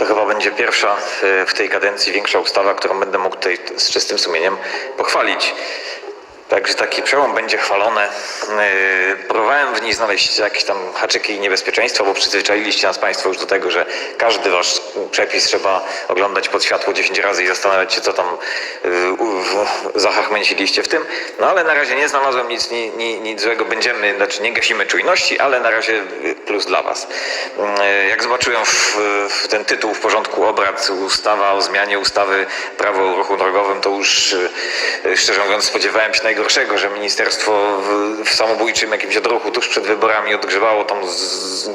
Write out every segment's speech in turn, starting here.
To chyba będzie pierwsza w, w tej kadencji większa ustawa, którą będę mógł tutaj z czystym sumieniem pochwalić. Także taki przełom będzie chwalony. Yy, Próbowałem w niej znaleźć jakieś tam haczyki i niebezpieczeństwa, bo przyzwyczailiście nas Państwo już do tego, że każdy Wasz przepis trzeba oglądać pod światło 10 razy i zastanawiać się, co tam w- zachachmęciliście w tym. No ale na razie nie znalazłem nic, ni, ni, nic złego. Będziemy, znaczy nie gasimy czujności, ale na razie yy, plus dla Was. Jak zobaczyłem w, w ten tytuł w porządku obrad ustawa o zmianie ustawy prawo o ruchu drogowym, to już szczerze mówiąc spodziewałem się najgorszego, że ministerstwo w, w samobójczym jakimś odruchu tuż przed wyborami odgrzewało tam z, z,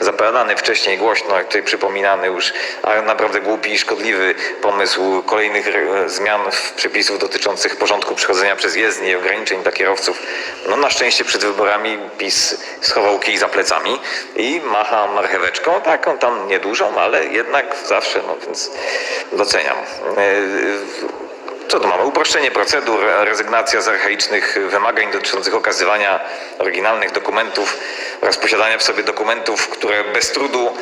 zapowiadany wcześniej głośno, jak tutaj przypominany już, a naprawdę głupi i szkodliwy pomysł kolejnych zmian w przepisów dotyczących porządku przechodzenia przez jezdnie i ograniczeń dla kierowców. No na szczęście przed wyborami PiS schował kij za plecami i macha marcheweczką, taką tam niedużą, ale jednak zawsze, no więc doceniam. Yy, co mamy? Uproszczenie procedur, rezygnacja z archaicznych wymagań dotyczących okazywania oryginalnych dokumentów oraz posiadania w sobie dokumentów, które bez trudu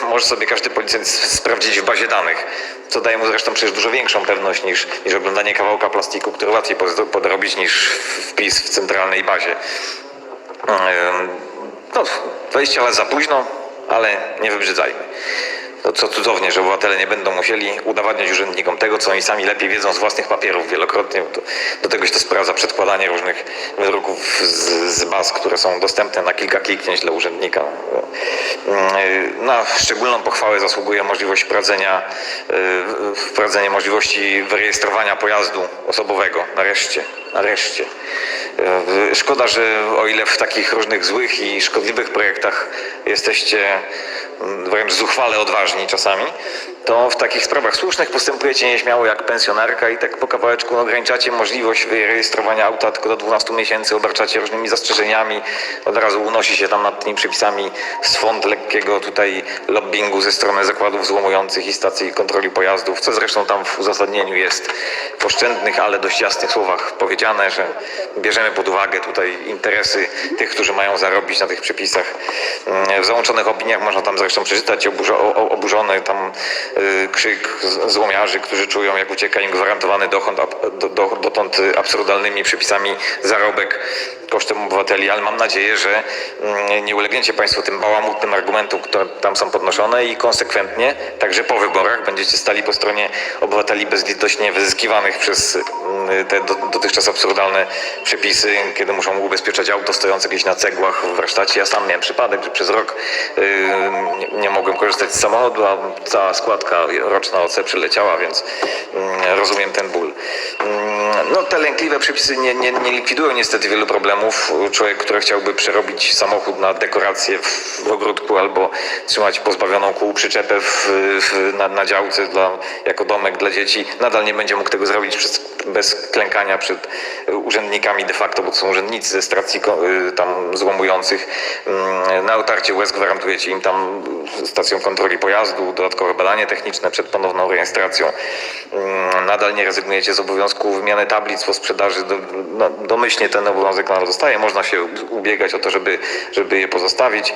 y, może sobie każdy policjant sprawdzić w bazie danych, co daje mu zresztą przecież dużo większą pewność niż, niż oglądanie kawałka plastiku, który łatwiej podrobić niż wpis w centralnej bazie. Ym, No, 20 lat za późno, ale nie wybrzydzajmy. To co cudownie, że obywatele nie będą musieli udowadniać urzędnikom tego, co oni sami lepiej wiedzą z własnych papierów wielokrotnie. Do, do tego się to sprawdza przedkładanie różnych wydruków z, z baz, które są dostępne na kilka kliknięć dla urzędnika. Yy, Na szczególną pochwałę zasługuje możliwość wprowadzenia, yy, wprowadzenie możliwości wyrejestrowania pojazdu osobowego. Nareszcie, nareszcie. Yy, Szkoda, że o ile w takich różnych złych i szkodliwych projektach jesteście mm, wręcz zuchwale odważni czasami, to w takich sprawach słusznych postępujecie nieśmiało jak pensjonarka i tak po kawałeczku ograniczacie możliwość wyrejestrowania auta tylko do 12 miesięcy, obarczacie różnymi zastrzeżeniami, od razu unosi się tam nad tymi przepisami swąd lekkiego tutaj lobbingu ze strony zakładów złomujących i stacji kontroli pojazdów, co zresztą tam w uzasadnieniu jest w oszczędnych, ale dość jasnych słowach powiedziane, że bierzemy pod uwagę tutaj interesy tych, którzy mają zarobić na tych przepisach. Mm, W załączonych opiniach można tam zresztą przeczytać oburzony tam y, krzyk złomiarzy, którzy czują, jak ucieka im gwarantowany dochód, dotąd absurdalnymi przepisami zarobek kosztem obywateli, ale mam nadzieję, że mm, nie ulegniecie Państwo tym bałamutnym argumentom, które tam są podnoszone i konsekwentnie, także po wyborach, będziecie stali po stronie obywateli bezlitośnie wyzyskiwanych przez mm, te do, dotychczas absurdalne przepisy, kiedy muszą ubezpieczać auto stojące gdzieś na cegłach w warsztacie. Ja sam miałem przypadek, że przez rok y, nie, nie mogłem korzystać z samochodu, a cała składka roczna OC przyleciała, więc mm, rozumiem ten ból. No, te lękliwe przepisy nie, nie, nie likwidują niestety wielu problemów. Człowiek, który chciałby przerobić samochód na dekorację w, w ogródku albo trzymać pozbawioną kół przyczepę w, w, na, na działce dla, jako domek dla dzieci, nadal nie będzie mógł tego zrobić przez, bez klękania przed urzędnikami de facto, bo to są urzędnicy ze stacji y, tam złomujących. Mm, Na otarcie łez gwarantujecie im tam stacją kontroli pojazdu, dodatkowe badanie techniczne przed ponowną rejestracją. Mm, Nadal nie rezygnujecie z obowiązku wymiany tablic po sprzedaży. Do, no, domyślnie ten obowiązek nadal zostaje. Można się ubiegać o to, żeby, żeby je pozostawić.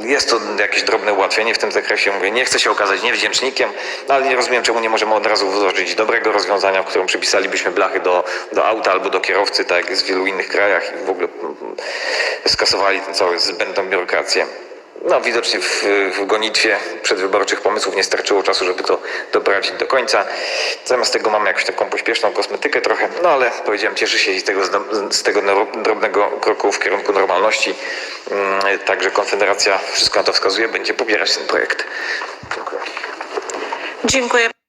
Jest to jakieś drobne ułatwienie w tym zakresie. Mówię, nie chcę się okazać niewdzięcznikiem, no, ale nie rozumiem, czemu nie możemy od razu wdrożyć dobrego rozwiązania, w którym przypisalibyśmy blachy do, do auta albo do kierowcy, tak jak jest w wielu innych krajach i w ogóle mm, skasowali tę całą zbędną biurokrację. No, widocznie w, w gonitwie przedwyborczych pomysłów nie starczyło czasu, żeby to doprowadzić do końca. Zamiast tego mamy jakąś taką pośpieszną kosmetykę trochę, no ale powiedziałem, cieszę się z tego, z tego drobnego kroku w kierunku normalności. Mm, Także Konfederacja, wszystko na to wskazuje, będzie popierać ten projekt. Dziękuję. Dziękuję.